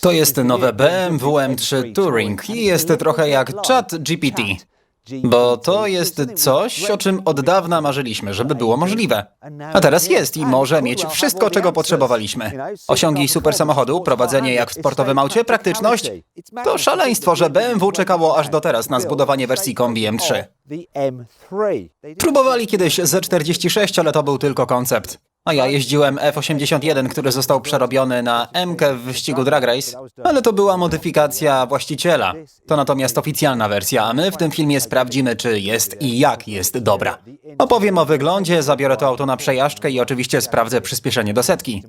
To jest nowe BMW M3 Touring i jest trochę jak Chat GPT. Bo to jest coś, o czym od dawna marzyliśmy, żeby było możliwe. A teraz jest i może mieć wszystko, czego potrzebowaliśmy. Osiągi super samochodu, prowadzenie jak w sportowym aucie, praktyczność. To szaleństwo, że BMW czekało aż do teraz na zbudowanie wersji kombi M3. Próbowali kiedyś Z46, ale to był tylko koncept. A ja jeździłem F81, który został przerobiony na M w wyścigu Drag Race, ale to była modyfikacja właściciela. To natomiast oficjalna wersja, a my w tym filmie sprawdzimy, czy jest i jak jest dobra. Opowiem o wyglądzie, zabiorę to auto na przejażdżkę i oczywiście sprawdzę przyspieszenie do setki.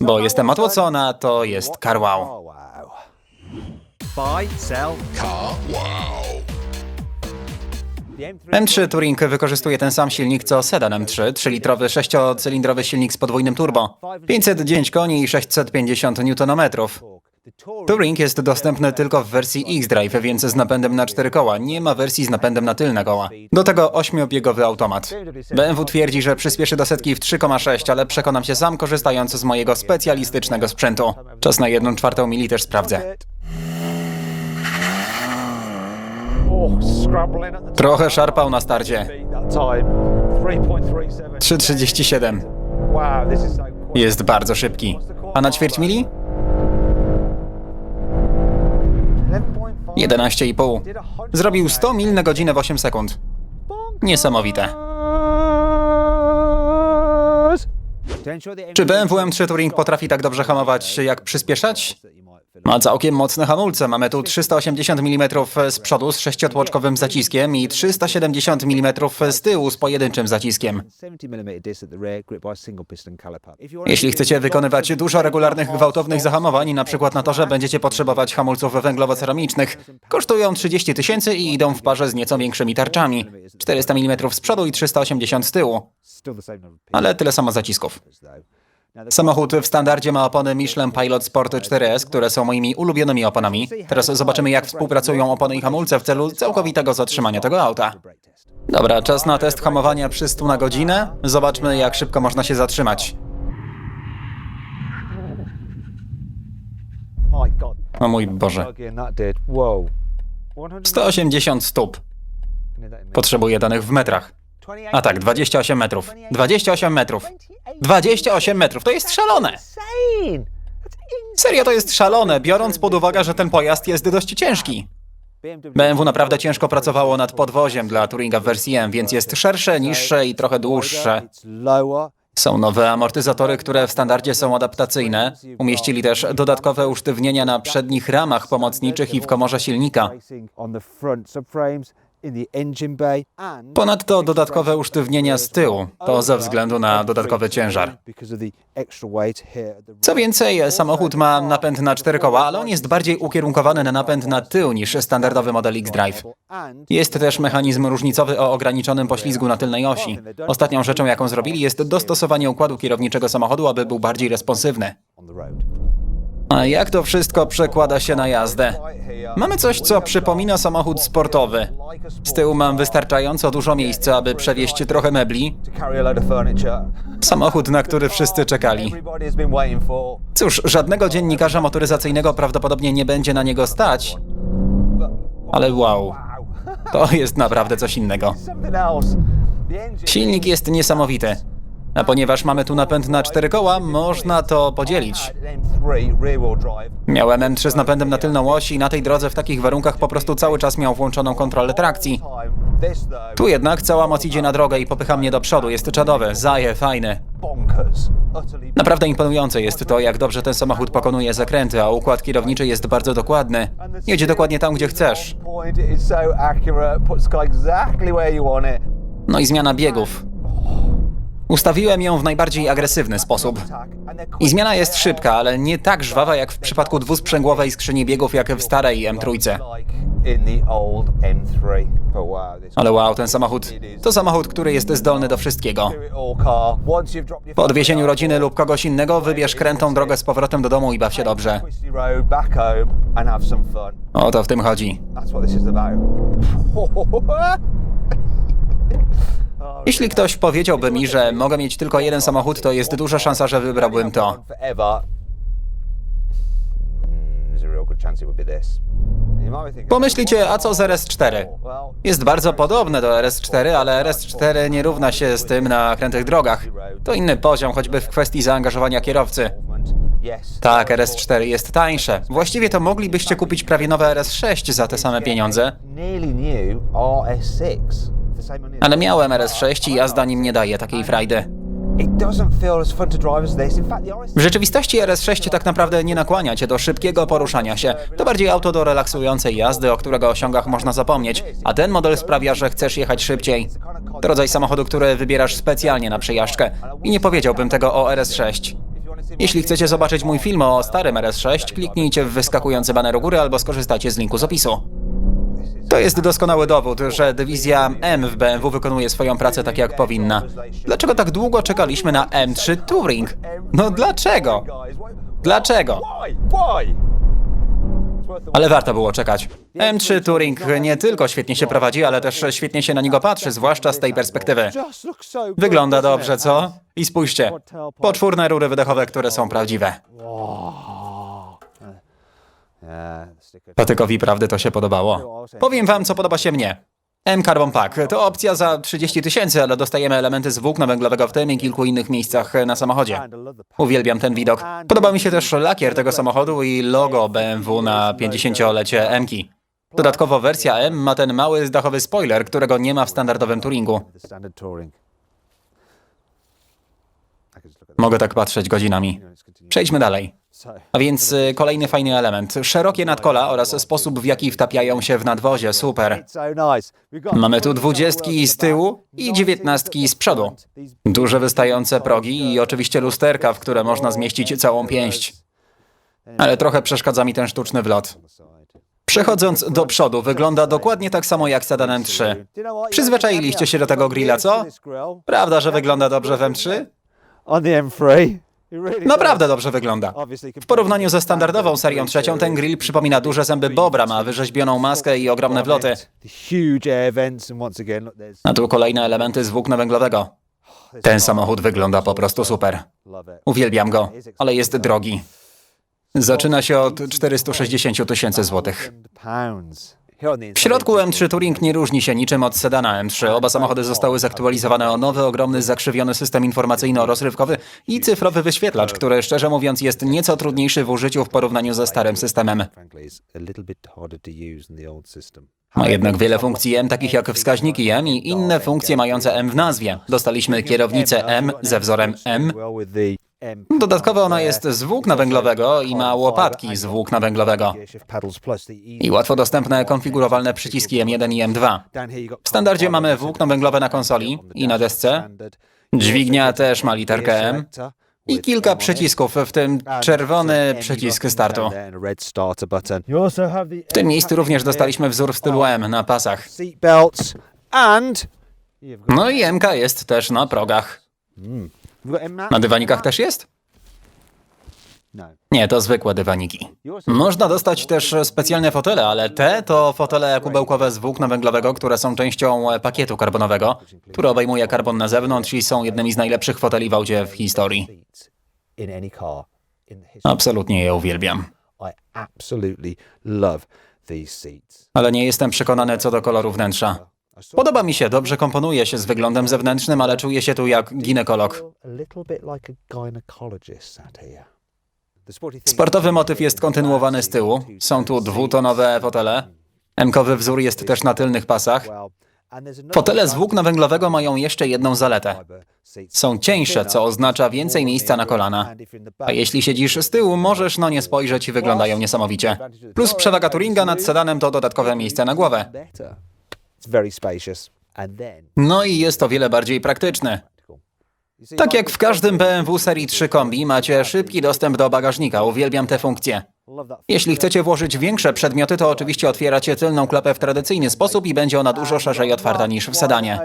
Bo jestem od Watsona, to jest car wow. Buy, sell. M3 Touring wykorzystuje ten sam silnik co sedan M3, 3-litrowy sześciocylindrowy silnik z podwójnym turbo, 509 koni i 650 Nm. Touring jest dostępny tylko w wersji X-Drive, więc z napędem na cztery koła. Nie ma wersji z napędem na tylne koła. Do tego ośmiobiegowy automat. BMW twierdzi, że przyspieszy do setki w 3,6, ale przekonam się sam korzystając z mojego specjalistycznego sprzętu. Czas na 1 czwartą mili też sprawdzę. Trochę szarpał na starcie. beat that time. 3.37. 3,37. Wow, this is so quick. Jest bardzo szybki. A na ćwierć mili? 11.5. 11,5. Zrobił 100 mil na godzinę w 8 sekund. Niesamowite. Czy BMW M3 Touring potrafi tak dobrze hamować, jak przyspieszać? Ma całkiem mocne hamulce. Mamy tu 380 mm z przodu z sześciotłoczkowym zaciskiem i 370 mm z tyłu z pojedynczym zaciskiem. Jeśli chcecie wykonywać dużo regularnych, gwałtownych zahamowań, na przykład na torze, będziecie potrzebować hamulców węglowo-ceramicznych. Kosztują 30 tysięcy i idą w parze z nieco większymi tarczami. 400 mm z przodu i 380 z tyłu. Ale tyle samo zacisków. Samochód w standardzie ma opony Michelin Pilot Sport 4S, które są moimi ulubionymi oponami. Teraz zobaczymy, jak współpracują opony i hamulce w celu całkowitego zatrzymania tego auta. Dobra, czas na test hamowania przy 100 na godzinę. Zobaczmy, jak szybko można się zatrzymać. O mój Boże. Again, that did. Whoa. 180 stóp. Potrzebuję danych w metrach. A tak, 28 metrów. 28 metrów. 28 metrów, to jest szalone! Serio, to jest szalone, biorąc pod uwagę, że ten pojazd jest dość ciężki. BMW naprawdę ciężko pracowało nad podwoziem dla Touringa w wersji M, więc jest szersze, niższe i trochę dłuższe. Są nowe amortyzatory, które w standardzie są adaptacyjne. Umieścili też dodatkowe usztywnienia na przednich ramach pomocniczych i w komorze silnika. Ponadto dodatkowe usztywnienia z tyłu, to ze względu na dodatkowy ciężar. Co więcej, samochód ma napęd na cztery koła, ale on jest bardziej ukierunkowany na napęd na tył niż standardowy model X-Drive. Jest też mechanizm różnicowy o ograniczonym poślizgu na tylnej osi. Ostatnią rzeczą, jaką zrobili, jest dostosowanie układu kierowniczego samochodu, aby był bardziej responsywny. A jak to wszystko przekłada się na jazdę? Mamy coś, co przypomina samochód sportowy. Z tyłu mam wystarczająco dużo miejsca, aby przewieźć trochę mebli. Samochód, na który wszyscy czekali. Cóż, żadnego dziennikarza motoryzacyjnego prawdopodobnie nie będzie na niego stać. Ale wow, to jest naprawdę coś innego. Silnik jest niesamowity. A ponieważ mamy tu napęd na cztery koła, można to podzielić. M3 rear wheel drive. Miałem M3 z napędem na tylną oś i na tej drodze w takich warunkach po prostu cały czas miał włączoną kontrolę trakcji. Tu jednak cała moc idzie na drogę i popycha mnie do przodu. Jest czadowe, zaje. Utterly Naprawdę imponujące jest to, jak dobrze ten samochód pokonuje zakręty, a układ kierowniczy jest bardzo dokładny. Jedzie dokładnie tam, gdzie chcesz. No i zmiana biegów. Ustawiłem ją w najbardziej agresywny sposób. I zmiana jest szybka, ale nie tak żwawa jak w przypadku dwusprzęgłowej skrzyni biegów jak w starej M3. like in the old M3. But wow, this Ale wow, ten samochód to samochód, który jest zdolny do wszystkiego. Po odwiezieniu rodziny lub kogoś innego wybierz krętą drogę z powrotem do domu i baw się dobrze. O to w tym chodzi. Jeśli ktoś powiedziałby mi, że mogę mieć tylko jeden samochód, to jest duża szansa, że wybrałbym to. Pomyślicie, a co z RS4? well, Jest bardzo podobne do RS4, ale RS4 nie równa się z tym na krętych drogach. To inny poziom, choćby w kwestii zaangażowania kierowcy. Tak, RS4 jest tańsze. Właściwie to moglibyście kupić prawie nowe RS6 za te same pieniądze, Nearly new RS6. The same money as- ale miałem RS6 i jazda nim nie daje takiej frajdy. It doesn't feel as fun to drive as this. In fact, the RS6 W rzeczywistości RS6 tak naprawdę nie nakłania cię do szybkiego poruszania się. To bardziej auto do relaksującej jazdy, o którego osiągach można zapomnieć, a ten model sprawia, że chcesz jechać szybciej. To rodzaj samochodu, który wybierasz specjalnie na przejażdżkę. I nie powiedziałbym tego o RS6. Jeśli chcecie zobaczyć mój film o starym RS6, kliknijcie w wyskakujący baner u góry albo skorzystacie z linku z opisu. To jest doskonały dowód, że dywizja M w BMW wykonuje swoją pracę tak jak powinna. Dlaczego tak długo czekaliśmy na M3 Touring? No dlaczego? Dlaczego? Ale warto było czekać. M3 Touring nie tylko świetnie się prowadzi, ale też świetnie się na niego patrzy, zwłaszcza z tej perspektywy. Wygląda dobrze, co? I spójrzcie. Poczwórne rury wydechowe, które są prawdziwe. Patykowi prawdy to się podobało. Powiem wam, co podoba się mnie. M-Carbon Pack to opcja za 30 tysięcy, ale dostajemy elementy z włókna węglowego w tym i kilku innych miejscach na samochodzie. Uwielbiam ten widok. Podoba mi się też lakier tego samochodu i logo BMW na 50-lecie M-ki. Dodatkowo wersja M ma ten mały dachowy spoiler, którego nie ma w standardowym Touringu. Mogę tak patrzeć godzinami. Przejdźmy dalej. A więc y, kolejny fajny element. Szerokie nadkola oraz sposób, w jaki wtapiają się w nadwozie. Super. Mamy tu dwudziestki z tyłu i dziewiętnastki z przodu. Duże wystające progi i oczywiście lusterka, w które można zmieścić całą pięść. Ale trochę przeszkadza mi ten sztuczny wlot. Przechodząc do przodu, wygląda dokładnie tak samo jak sedan M3. Przyzwyczailiście się do tego grilla, co? Prawda, że wygląda dobrze w M3? Naprawdę does. dobrze wygląda. W porównaniu ze standardową serią trzecią, ten grill przypomina duże zęby bobra, ma wyrzeźbioną maskę i ogromne wloty. A tu kolejne elementy z włókna węglowego. Ten samochód wygląda po prostu super. Uwielbiam go, ale jest drogi. Zaczyna się od 460 tysięcy złotych. W środku M3 Touring nie różni się niczym od sedana M3. Oba samochody zostały zaktualizowane o nowy, ogromny, zakrzywiony system informacyjno-rozrywkowy i cyfrowy wyświetlacz, który szczerze mówiąc jest nieco trudniejszy w użyciu w porównaniu ze starym systemem. Ma jednak wiele funkcji M, takich jak wskaźniki M i inne funkcje mające M w nazwie. Dostaliśmy kierownicę M ze wzorem M. Dodatkowo ona jest z włókna węglowego i ma łopatki z włókna węglowego. I łatwo dostępne konfigurowalne przyciski M1 i M2. down here you got W standardzie mamy włókno węglowe na konsoli i na desce. Dźwignia też ma literkę M. I kilka przycisków, w tym czerwony przycisk startu. W tym miejscu również dostaliśmy wzór w stylu M na pasach. No i MK jest też na progach. Na dywanikach też jest? Nie, to zwykłe dywaniki. Można dostać też specjalne fotele, ale te to fotele kubełkowe z włókna węglowego, które są częścią e, pakietu karbonowego, który obejmuje karbon na zewnątrz i są jednymi z najlepszych foteli w aucie w historii. Absolutnie je uwielbiam. Ale nie jestem przekonany co do koloru wnętrza. Podoba mi się, dobrze komponuje się z wyglądem zewnętrznym, ale czuję się tu jak ginekolog. Sportowy motyw jest kontynuowany z tyłu. Są tu dwutonowe fotele. M-kowy wzór jest też na tylnych pasach. Fotele z włókna węglowego mają jeszcze jedną zaletę. Są cieńsze, co oznacza więcej miejsca na kolana. A jeśli siedzisz z tyłu, możesz na nie spojrzeć i wyglądają niesamowicie. Plus przewaga Touringa nad sedanem to dodatkowe miejsce na głowę. No i jest o wiele bardziej see, Tak jak w każdym BMW serii 3 kombi macie szybki dostęp do bagażnika. Uwielbiam tę funkcję. Jeśli chcecie włożyć większe przedmioty, to oczywiście otwieracie tylną klapę w tradycyjny sposób i będzie ona dużo szerzej otwarta niż w sedanie.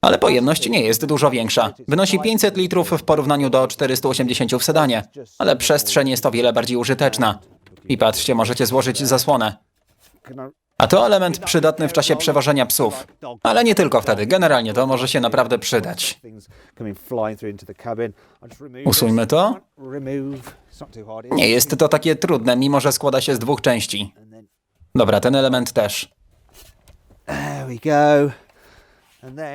Ale pojemność nie jest dużo większa. Wynosi 500 litrów w porównaniu do 480 w sedanie. Ale przestrzeń jest o wiele bardziej użyteczna. I patrzcie, możecie złożyć zasłonę. A to element przydatny w czasie przewożenia psów. Ale nie tylko wtedy, generalnie to może się naprawdę przydać. Usuńmy to. Nie jest to takie trudne, mimo że składa się z dwóch części. Dobra, ten element też.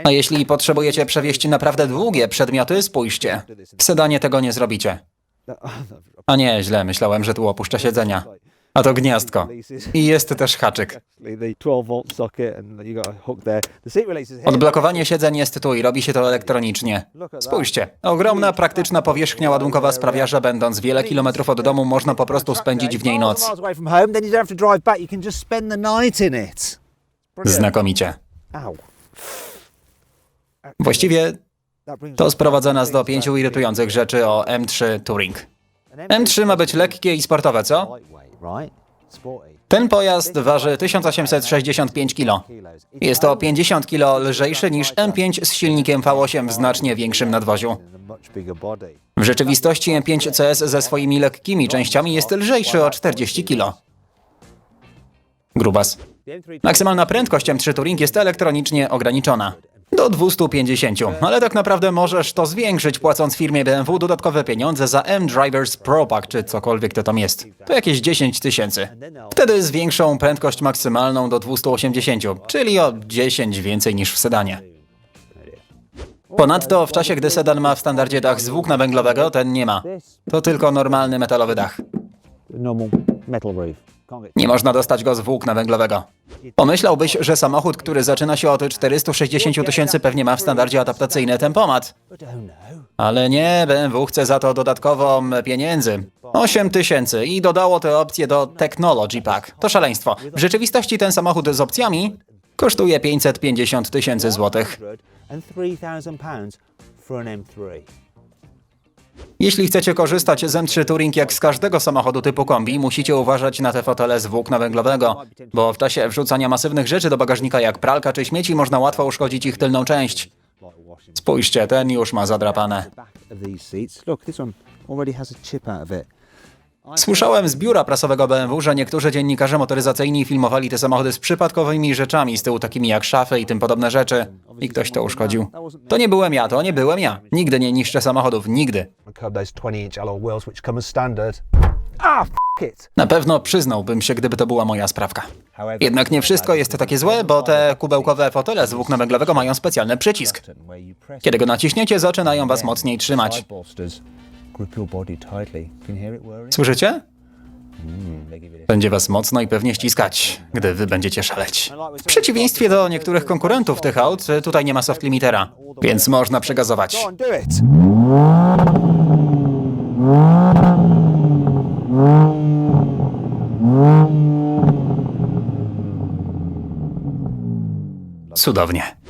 A jeśli potrzebujecie przewieźć naprawdę długie przedmioty, spójrzcie. W sedanie tego nie zrobicie. A nie, źle, myślałem, że tu opuszcza siedzenia. A to gniazdko. I jest też haczyk. the 12 volt socket and you got a hook there. The seat releases here. Odblokowanie siedzeń jest tu i robi się to elektronicznie. Spójrzcie, ogromna, praktyczna powierzchnia ładunkowa sprawia, że będąc wiele kilometrów od domu, można po prostu spędzić w niej noc. Znakomicie. Właściwie to sprowadza nas do pięciu irytujących rzeczy o M3 Touring. M3 ma być lekkie i sportowe, co? Ten pojazd waży 1865 kg. Jest to 50 kg lżejszy niż M5 z silnikiem V8 w znacznie większym nadwoziu. W rzeczywistości M5 CS ze swoimi lekkimi częściami jest lżejszy o 40 kg. Grubas. The M3 Maksymalna prędkość M3 Touring jest elektronicznie ograniczona. Do 250, ale tak naprawdę możesz to zwiększyć płacąc firmie BMW dodatkowe pieniądze za M-Drivers Pro Pack czy cokolwiek to tam jest. To jakieś 10 tysięcy. Wtedy zwiększą prędkość maksymalną do 280, czyli o 10 więcej niż w sedanie. Ponadto w czasie, gdy sedan ma w standardzie dach z włókna węglowego, ten nie ma. To tylko normalny metalowy dach. Nie można dostać go z włókna węglowego. Pomyślałbyś, że samochód, który zaczyna się od 460 tysięcy pewnie ma w standardzie adaptacyjny tempomat. Ale nie, BMW chce za to dodatkowo pieniędzy. 8 tysięcy i dodało tę opcję do Technology Pack. To szaleństwo. W rzeczywistości ten samochód z opcjami kosztuje 550 tysięcy złotych. Jeśli chcecie korzystać z M3 Touring jak z każdego samochodu typu kombi, musicie uważać na te fotele z włókna węglowego, bo w czasie wrzucania masywnych rzeczy do bagażnika jak pralka czy śmieci można łatwo uszkodzić ich tylną część. Spójrzcie, ten już ma zadrapane. Słyszałem z biura prasowego BMW, że niektórzy dziennikarze motoryzacyjni filmowali te samochody z przypadkowymi rzeczami z tyłu, takimi jak szafy i tym podobne rzeczy. I ktoś to uszkodził. To nie byłem ja, to nie byłem ja. Nigdy nie niszczę samochodów, nigdy. curb those 20-inch alloy wheels which come as standard. F it. Na pewno przyznałbym się, gdyby to była moja sprawka. Jednak nie wszystko jest takie złe, bo te kubełkowe fotele z włókna węglowego mają specjalny przycisk. Kiedy go naciśniecie, zaczynają was mocniej trzymać. Słyszycie? A Będzie was mocno i pewnie ściskać, gdy wy będziecie szaleć. W przeciwieństwie do niektórych konkurentów tych aut, tutaj nie ma soft limitera, więc można przegazować. Cudownie.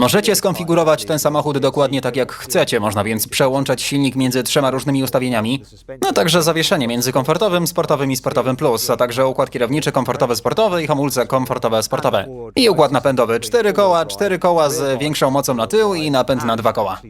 Możecie skonfigurować ten samochód dokładnie tak jak chcecie, można więc przełączać silnik między trzema różnymi ustawieniami, no także zawieszenie między komfortowym, sportowym i sportowym plus, a także układ kierowniczy komfortowy sportowy i hamulce komfortowe sportowe. I układ napędowy, cztery koła, cztery koła z większą mocą na tył i napęd na dwa koła.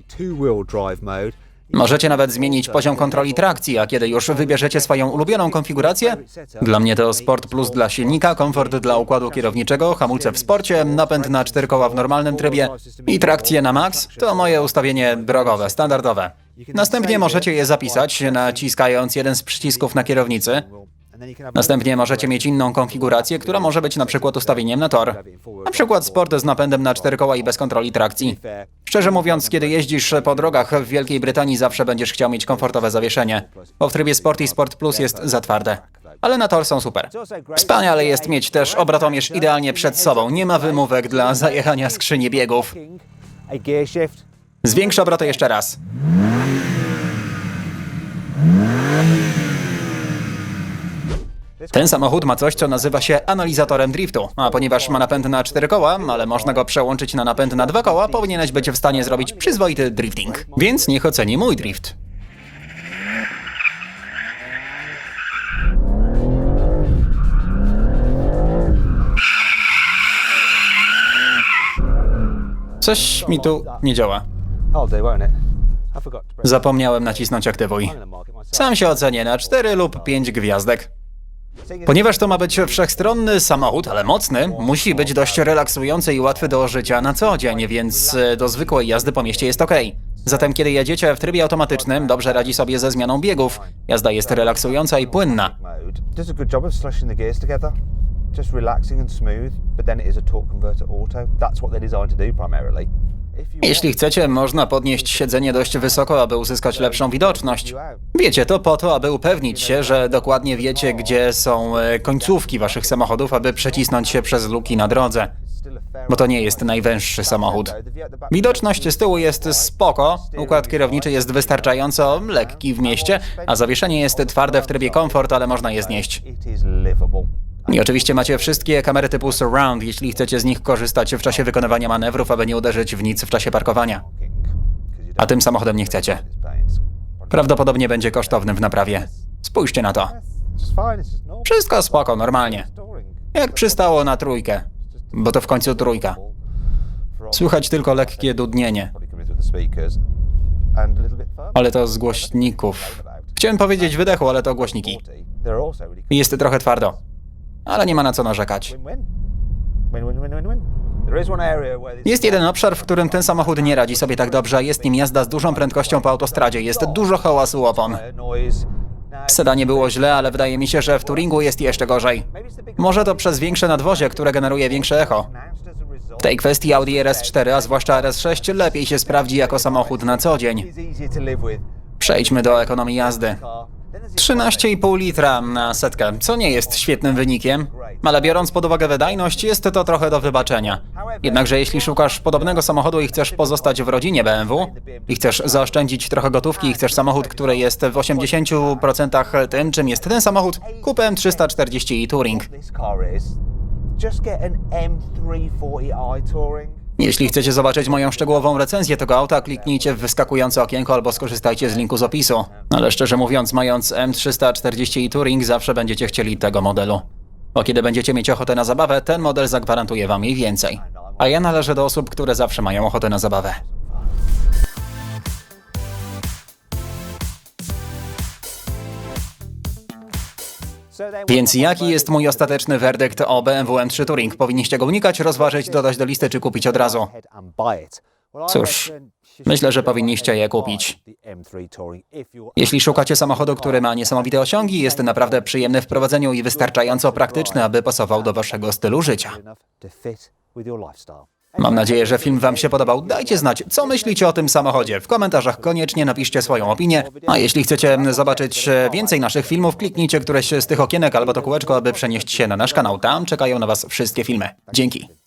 Możecie nawet zmienić poziom kontroli trakcji, a kiedy już wybierzecie swoją ulubioną konfigurację, dla mnie to Sport Plus dla silnika, komfort dla układu kierowniczego, hamulce w sporcie, napęd na cztery koła w normalnym trybie i trakcję na max, to moje ustawienie drogowe, standardowe. Następnie możecie je zapisać, naciskając jeden z przycisków na kierownicy. Następnie możecie mieć inną konfigurację, która może być na przykład ustawieniem na tor. Na przykład sport z napędem na cztery koła i bez kontroli trakcji. Szczerze mówiąc, kiedy jeździsz po drogach w Wielkiej Brytanii, zawsze będziesz chciał mieć komfortowe zawieszenie, bo w trybie Sport i Sport Plus jest za twarde. Ale na tor są super. Wspaniale jest mieć też obrotomierz idealnie przed sobą. Nie ma wymówek dla zajechania skrzyni biegów. a gear shift. Zwiększ obroty jeszcze raz. Ten samochód ma coś, co nazywa się analizatorem driftu, a ponieważ ma napęd na cztery koła, ale można go przełączyć na napęd na dwa koła, powinieneś być w stanie zrobić przyzwoity drifting. Więc niech oceni mój drift. Coś mi tu nie działa. Zapomniałem nacisnąć aktywuj. Sam się ocenię na 4 lub 5 gwiazdek. Ponieważ to ma być wszechstronny samochód, ale mocny, musi być dość relaksujący i łatwy do życia na co dzień, więc e, do zwykłej jazdy po mieście jest ok. Zatem kiedy jedziecie w trybie automatycznym, dobrze radzi sobie ze zmianą biegów. Jazda jest relaksująca i płynna. Just relaxing and smooth, but then it is a torque converter auto. That's what they're designed to do primarily. Jeśli chcecie, można podnieść siedzenie dość wysoko, aby uzyskać lepszą widoczność. Wiecie, to po to, aby upewnić się, że dokładnie wiecie, gdzie są e, końcówki waszych samochodów, aby przecisnąć się przez luki na drodze. Bo to nie jest najwęższy samochód. Widoczność z tyłu jest spoko, układ kierowniczy jest wystarczająco lekki w mieście, a zawieszenie jest twarde w trybie komfort, ale można je znieść. I oczywiście macie wszystkie kamery typu surround, jeśli chcecie z nich korzystać w czasie wykonywania manewrów, aby nie uderzyć w nic w czasie parkowania. A tym samochodem nie chcecie. Prawdopodobnie będzie kosztownym w naprawie. Spójrzcie na to. Wszystko spoko, normalnie. Jak przystało na trójkę. Bo to w końcu trójka. Słychać tylko lekkie dudnienie. Ale to z głośników. Chciałem powiedzieć wydechu, ale to głośniki. Jest trochę twardo. Ale nie ma na co narzekać. Jest jeden obszar, w którym ten samochód nie radzi sobie tak dobrze, jest nim jazda z dużą prędkością po autostradzie. Jest dużo hałasu opon. W sedanie było źle, ale wydaje mi się, że w Turingu jest jeszcze gorzej. Może to przez większe nadwozie, które generuje większe echo. W tej kwestii Audi RS4, a zwłaszcza RS6, lepiej się sprawdzi jako samochód na co dzień. Przejdźmy do ekonomii jazdy. 13,5 litra na setkę, co nie jest świetnym wynikiem, ale biorąc pod uwagę wydajność, jest to trochę do wybaczenia. Jednakże jeśli szukasz podobnego samochodu i chcesz pozostać w rodzinie BMW, i chcesz zaoszczędzić trochę gotówki i chcesz samochód, który jest w 80% tym, czym jest ten samochód, kup M340i Touring. Just get an M340i Touring. Jeśli chcecie zobaczyć moją szczegółową recenzję tego auta, kliknijcie w wyskakujące okienko albo skorzystajcie z linku z opisu. Ale szczerze mówiąc, mając M340 i Touring, zawsze będziecie chcieli tego modelu. Bo kiedy będziecie mieć ochotę na zabawę, ten model zagwarantuje wam jej więcej. A ja należę do osób, które zawsze mają ochotę na zabawę. Więc jaki jest mój ostateczny werdykt o BMW M3 Touring? Powinniście go unikać, rozważyć, dodać do listy czy kupić od razu? Cóż, myślę, że powinniście je kupić. Jeśli szukacie samochodu, który ma niesamowite osiągi, jest naprawdę przyjemny w prowadzeniu i wystarczająco praktyczny, aby pasował do waszego stylu życia. Mam nadzieję, że film Wam się podobał. Dajcie znać, co myślicie o tym samochodzie. W komentarzach koniecznie napiszcie swoją opinię. A jeśli chcecie zobaczyć e, więcej naszych filmów, kliknijcie któreś z tych okienek albo to kółeczko, aby przenieść się na nasz kanał. Tam czekają na Was wszystkie filmy. Dzięki.